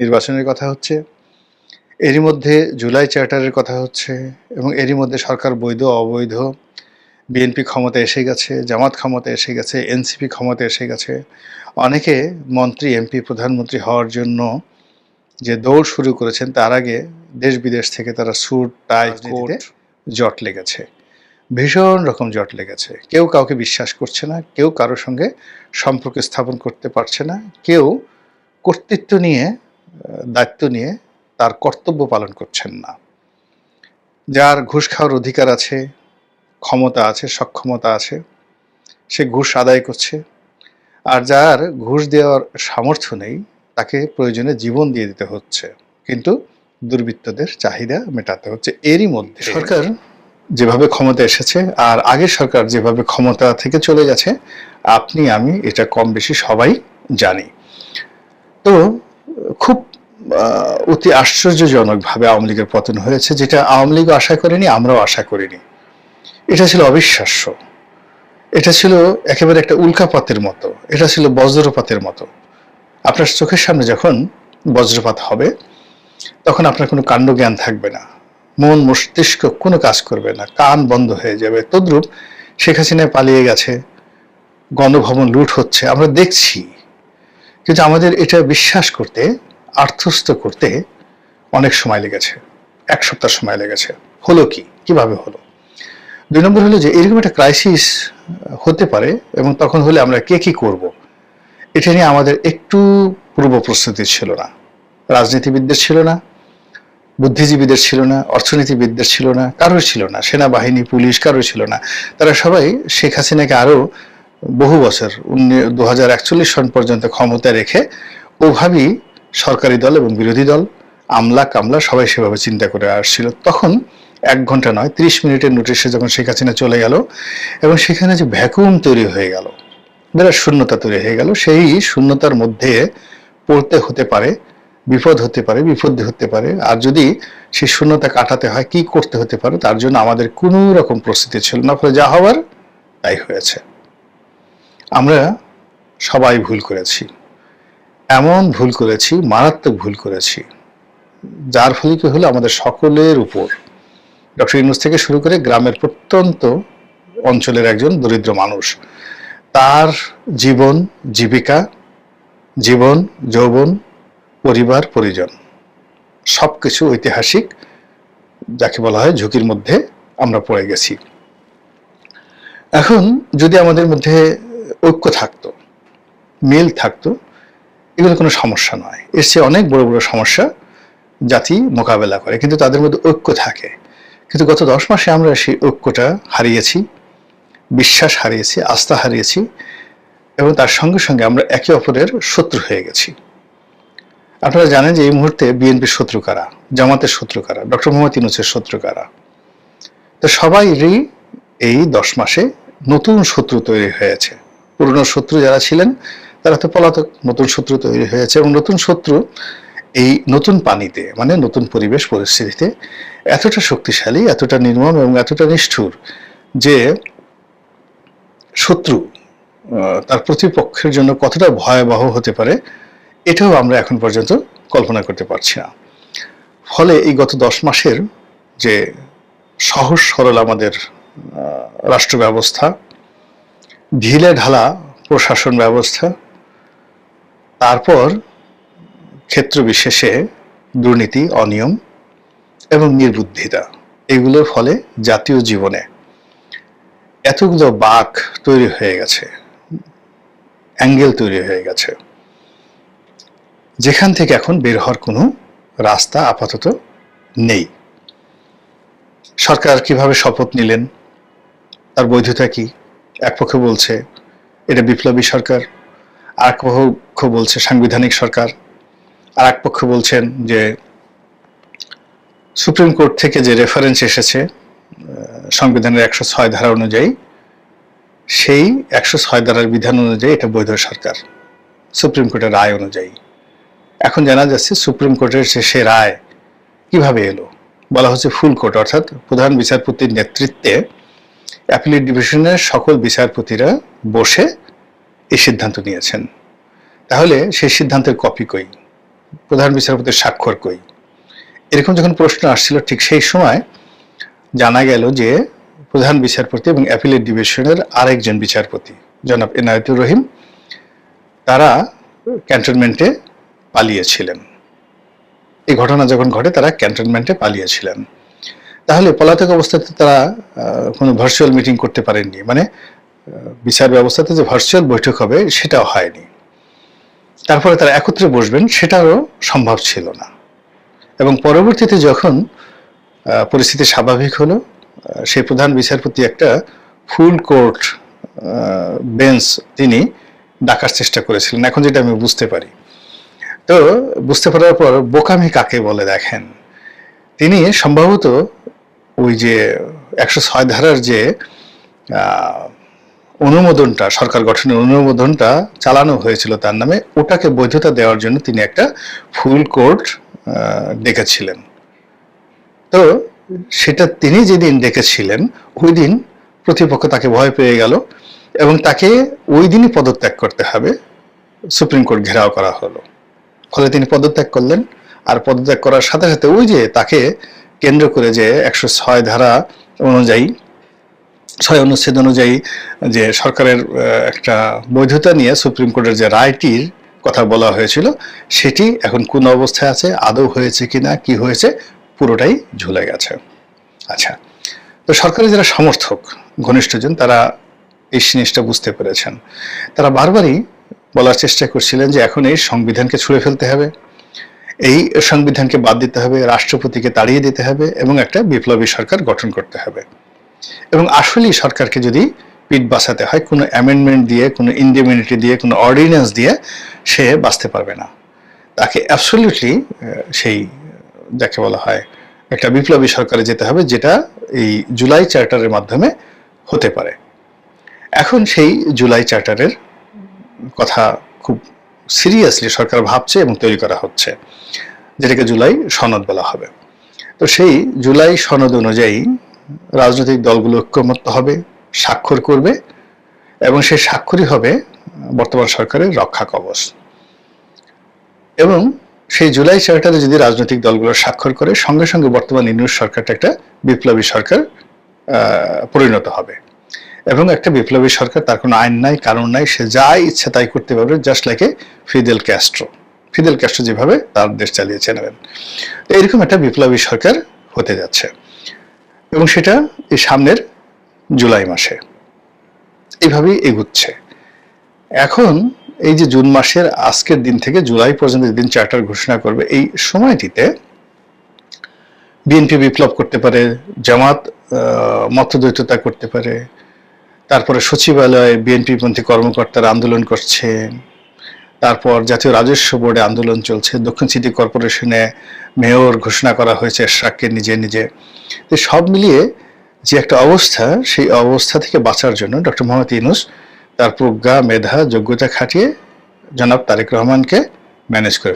নির্বাচনের কথা হচ্ছে এরই মধ্যে জুলাই চার্টারের কথা হচ্ছে এবং এরই মধ্যে সরকার বৈধ অবৈধ বিএনপি ক্ষমতা এসে গেছে জামাত ক্ষমতা এসে গেছে এনসিপি ক্ষমতা এসে গেছে। অনেকে মন্ত্রী এমপি প্রধানমন্ত্রী হওয়ার জন্য যে দৌড় শুরু করেছেন তার আগে দেশ বিদেশ থেকে তারা স্যুট টাই কোট জট লেগেছে। ভীষণ রকম জট লেগেছে। কেউ কাউকে বিশ্বাস করছে না কেউ কারোর সঙ্গে সম্পর্ক স্থাপন করতে পারছে না কেউ কর্তৃত্ব নিয়ে দায়িত্ব নিয়ে তার কর্তব্য পালন করছেন না। যার ঘুষ খাওয়ার অধিকার আছে ক্ষমতা আছে সক্ষমতা আছে সে ঘুষ আদায় করছে। আর যার ঘুষ দেওয়ার সামর্থ্য নেই তাকে প্রয়োজনে জীবন দিয়ে দিতে হচ্ছে। কিন্তু দুর্বৃত্তদের চাহিদা মেটাতে হচ্ছে এরই মধ্যে। সরকার যেভাবে ক্ষমতা এসেছে আর আগের সরকার যেভাবে ক্ষমতা থেকে চলে গেছে আপনি আমি এটা কম বেশি সবাই জানি। তো খুব অতি আশ্চর্যজনকভাবে আওয়ামী লীগের পতন হয়েছে, যেটা আওয়ামী লীগও আশা করেনি, আমরাও আশা করিনি। এটা ছিল অবিশ্বাস্য। এটা ছিল একেবারে একটা উল্কাপাতের মতো। এটা ছিল বজ্রপাতের মতো। আপনার চোখের সামনে যখন বজ্রপাত হবে, তখন আপনার কোনো কাণ্ড জ্ঞান থাকবে না। মন, মস্তিষ্ক কোনো কাজ করবে না। কান বন্ধ হয়ে যাবে। তদ্রূপ শেখ হাসিনায় পালিয়ে গেছে। গণভবন লুট হচ্ছে। আমরা দেখছি কিন্তু আমাদের এটা বিশ্বাস করতে আর্থস্থ করতে অনেক সময় লেগেছে। এক সপ্তাহ সময় লেগেছে। হলো কি? কীভাবে হলো? দুই নম্বর হলো যে এরকম একটা ক্রাইসিস হতে পারে এবং তখন হলে আমরা কে কি করব? এটা নিয়ে আমাদের একটু পূর্ব প্রস্তুতি ছিল না। রাজনীতিবিদদের ছিল না, বুদ্ধিজীবীদের ছিল না, অর্থনীতিবিদদের ছিল না, কারোর ছিল না। সেনাবাহিনী, পুলিশ, কারোর ছিল না। তারা সবাই শেখ হাসিনাকে আরও বহু বছর দু হাজার একচল্লিশ সন পর্যন্ত ক্ষমতা রেখে ওভাবেই সরকারি দল এবং বিরোধী দল, আমলা, কামলা সবাই সেভাবে চিন্তা করে আসছিল। তখন এক ঘণ্টা নয়, ত্রিশ মিনিটের নোটিশে যখন শেখ হাসিনা চলে গেল এবং সেখানে যে ভ্যাকুম তৈরি হয়ে গেল, বিরাট শূন্যতা তৈরি হয়ে গেল, সেই শূন্যতার মধ্যে পড়তে হতে পারে, বিপদ হতে পারে, বিপত্তি হতে পারে। আর যদি সেই শূন্যতা কাটাতে হয়, কি করতে হতে পারে, তার জন্য আমাদের কোনো রকম প্রস্তুতি ছিল না, ফলে যা হওয়ার তাই হয়েছে। আমরা সবাই ভুল করেছি। এমন ভুল করেছি, মারাত্মক ভুল করেছি, যার ফলে কি হলো? আমাদের সকলের উপর, ডক্টর ইউনুস থেকে শুরু করে গ্রামের প্রত্যন্ত অঞ্চলের একজন দরিদ্র মানুষ, তার জীবন, জীবিকা, জীবন, যৌবন, পরিবার, পরিজন সব কিছু ঐতিহাসিক, যাকে বলা হয় ঝুঁকির মধ্যে আমরা পড়ে গেছি। এখন যদি আমাদের মধ্যে ঐক্য থাকতো, মিল থাকতো, এগুলো কোনো সমস্যা নয়। এর চেয়ে অনেক বড় বড় সমস্যা জাতি মোকাবেলা করে, কিন্তু তাদের মধ্যে ঐক্য থাকে। কিন্তু গত দশ মাসে আমরা সেই ঐক্যটা হারিয়েছি, বিশ্বাস হারিয়েছি, আস্থা হারিয়েছি এবং তার সঙ্গে সঙ্গে আমরা একে অপরের শত্রু হয়ে গেছি। আপনারা জানেন যে এই মুহূর্তে বিএনপির শত্রু কারা? জামাতের শত্রু কারা? ডক্টর মোহাম্মদ ইউনুসের শত্রু কারা? তো সবাইরই এই দশ মাসে নতুন শত্রু তৈরি হয়েছে। পুরনো শত্রু যারা ছিলেন, তারা তো পলাতক নতুন শত্রু তৈরি হয়েছে এবং নতুন শত্রু এই নতুন পানিতে মানে নতুন পরিবেশ পরিস্থিতিতে এতটা শক্তিশালী, এতটা নির্মম এবং এতটা নিষ্ঠুর যে শত্রু তার প্রতিপক্ষের জন্য কতটা ভয়াবহ হতে পারে, এটাও আমরা এখন পর্যন্ত কল্পনা করতে পারছি না। ফলে এই গত দশ মাসের যে সহজ সরল আমাদের রাষ্ট্র ব্যবস্থা ঢিলে ঢালা প্রশাসন ব্যবস্থা, তারপর ক্ষেত্র বিশেষে দুর্নীতি, অনিয়ম এবং নির্বুদ্ধিতা, এগুলোর ফলে জাতীয় জীবনে এতগুলো বাক তৈরি হয়ে গেছে, অ্যাঙ্গেল তৈরি হয়ে গেছে, যেখান থেকে এখন বের হওয়ার কোনো রাস্তা আপাতত নেই। সরকার কীভাবে শপথ নিলেন, তার বৈধতা কি? এক পক্ষ বলছে এটা বিপ্লবী সরকার আর এক পক্ষ বলছে সাংবিধানিক সরকার আর এক পক্ষ বলছেন যে সুপ্রিম কোর্ট থেকে যে রেফারেন্স এসেছে সংবিধানের একশো ছয় ধারা অনুযায়ী, সেই একশো ছয় ধারার বিধান অনুযায়ী এটা বৈধ সরকার, সুপ্রিম কোর্টের রায় অনুযায়ী। এখন জানা যাচ্ছে সুপ্রিম কোর্টের সে রায় কীভাবে এলো? বলা হচ্ছে ফুল কোর্ট, অর্থাৎ প্রধান বিচারপতির নেতৃত্বে অ্যাপিলেট ডিভিশনের সকল বিচারপতিরা বসে এই সিদ্ধান্ত নিয়েছেন। তাহলে সেই সিদ্ধান্তের কপি কই? প্রধান বিচারপতির স্বাক্ষর কই? এরকম যখন প্রশ্ন আসছিল ঠিক সেই সময় জানা গেল যে প্রধান বিচারপতি এবং অ্যাপিলেট ডিভিশনের আরেকজন বিচারপতি, জনাব এনায়েতুর রহিম, তারা ক্যান্টনমেন্টে পালিয়েছিলেন। এই ঘটনা যখন ঘটে তারা ক্যান্টনমেন্টে পালিয়েছিলেন। তাহলে পলাতক অবস্থাতে তারা কোনো ভার্চুয়াল মিটিং করতে পারেননি। মানে বিচার ব্যবস্থাতে যে ভার্চুয়াল বৈঠক হবে সেটাও হয়নি। তারপরে তারা একত্রে বসবেন সেটাও সম্ভব ছিল না। এবং পরবর্তীতে যখন পরিস্থিতি স্বাভাবিক হলো সেই প্রধান বিচারপতি একটা ফুল কোর্ট বেঞ্চ তিনি ডাকার চেষ্টা করেছিলেন। এখন যেটা আমি বুঝতে পারি। তো বুঝতে পারার পর বোকামি কাকে বলে দেখেন? তিনি সম্ভবত ওই যে একশো ছয় ধারার যে অনুমোদনটা, সরকার গঠনের অনুমোদনটা চালানো হয়েছিল তার নামে, ওটাকে বৈধতা দেওয়ার জন্য তিনি একটা ফুল কোর্ট ডেকেছিলেন। তো সেটা তিনি যেদিন ডেকেছিলেন, ওই দিন প্রতিপক্ষ তাকে ভয় পেয়ে গেল এবং তাকে ওই দিনই পদত্যাগ করতে হবে, সুপ্রিম কোর্ট ঘেরাও করা হলো। ফলে তিনি পদত্যাগ করলেন, আর পদত্যাগ করার সাথে সাথে ওই যে তাকে কেন্দ্র করে যে একশো ছয় ধারা অনুযায়ী, ছয় অনুচ্ছেদ অনুযায়ী যে সরকারের একটা বৈধতা নিয়ে সুপ্রিম কোর্টের যে রায়টির কথা বলা হয়েছিল, সেটি এখন কোন অবস্থায় আছে, আদৌ হয়েছে কি না কি হয়েছে, পুরোটাই ঝুলে গেছে। আচ্ছা তো সরকারের যারা সমর্থক, ঘনিষ্ঠজন, তারা এই জিনিসটা বুঝতে পেরেছেন। তারা বারবারই বলার চেষ্টা করছিলেন যে এখন এই সংবিধানকে ছুঁড়ে ফেলতে হবে। এই সংবিধানকে বাদ দিতে হবে, রাষ্ট্রপতিকে তাড়িয়ে দিতে হবে এবং একটা বিপ্লবী সরকার গঠন করতে হবে। এবং আসলেই সরকারকে যদি পিঠ বাঁচাতে হয়, কোনো অ্যামেন্ডমেন্ট দিয়ে, কোনো ইন্ডিমিউনিটি দিয়ে, কোনো অর্ডিন্যান্স দিয়ে, সে বাঁচতে পারবে না। তাকে অ্যাবসলিউটলি সেই, যাকে বলা হয়, একটা বিপ্লবী সরকারে যেতে হবে, যেটা এই জুলাই চার্টারের মাধ্যমে হতে পারে। এখন সেই জুলাই চার্টারের কথা খুব সিরিয়াসলি সরকার ভাবছে এবং তৈরি করা হচ্ছে, যেটাকে জুলাই সনদ বলা হবে। তো সেই জুলাই সনদ অনুযায়ী রাজনৈতিক দলগুলো ঐক্যমত্য হবে, স্বাক্ষর করবে এবং সেই স্বাক্ষরই হবে বর্তমান সরকারের রক্ষা কবচ। এবং সেই জুলাই চার্টারে যদি রাজনৈতিক দলগুলো স্বাক্ষর করে, সঙ্গে সঙ্গে বর্তমান ইউনিট সরকারটা একটা বিপ্লবী সরকার পরিণত হবে। এবং একটা বিপ্লবী সরকার, তার কোনো আইন নাই কারণ নাই, সে যা ইচ্ছা তাই করতে পারবে just like a Fidel Castro Fidel Castro যেভাবে তার দেশ চালিয়েছে নেবেন। তো এরকম একটা বিপ্লবী সরকার হতে যাচ্ছে। এবং সেটা এই সামনের জুলাই মাসে। এইভাবেই এগুচ্ছে। এখন এই যে জুন মাসের আজকের দিন থেকে জুলাই পর্যন্ত দিন চার্টার ঘোষণা করবে, এই সময়টিতে বিএনপি বিপ্লব করতে পারে, জামাত মতদ্বৈততা করতে পারে তারপরে সচিবালয়ে বিএনপি পন্থী কর্মকর্তারা আন্দোলন করছে। তারপর জাতীয় রাজস্ব বোর্ডে আন্দোলন চলছে। দক্ষিণ সিটি কর্পোরেশনে মেয়র ঘোষণা করা হয়েছে এরশাককে নিজে নিজে। সব মিলিয়ে যে একটা অবস্থা, সেই অবস্থা থেকে বাঁচার জন্য ডক্টর মোহাম্মদ ইউনুস তার প্রজ্ঞা, মেধা, যোগ্যতা খাটিয়ে জনাব তারেক রহমানকে ম্যানেজ করে।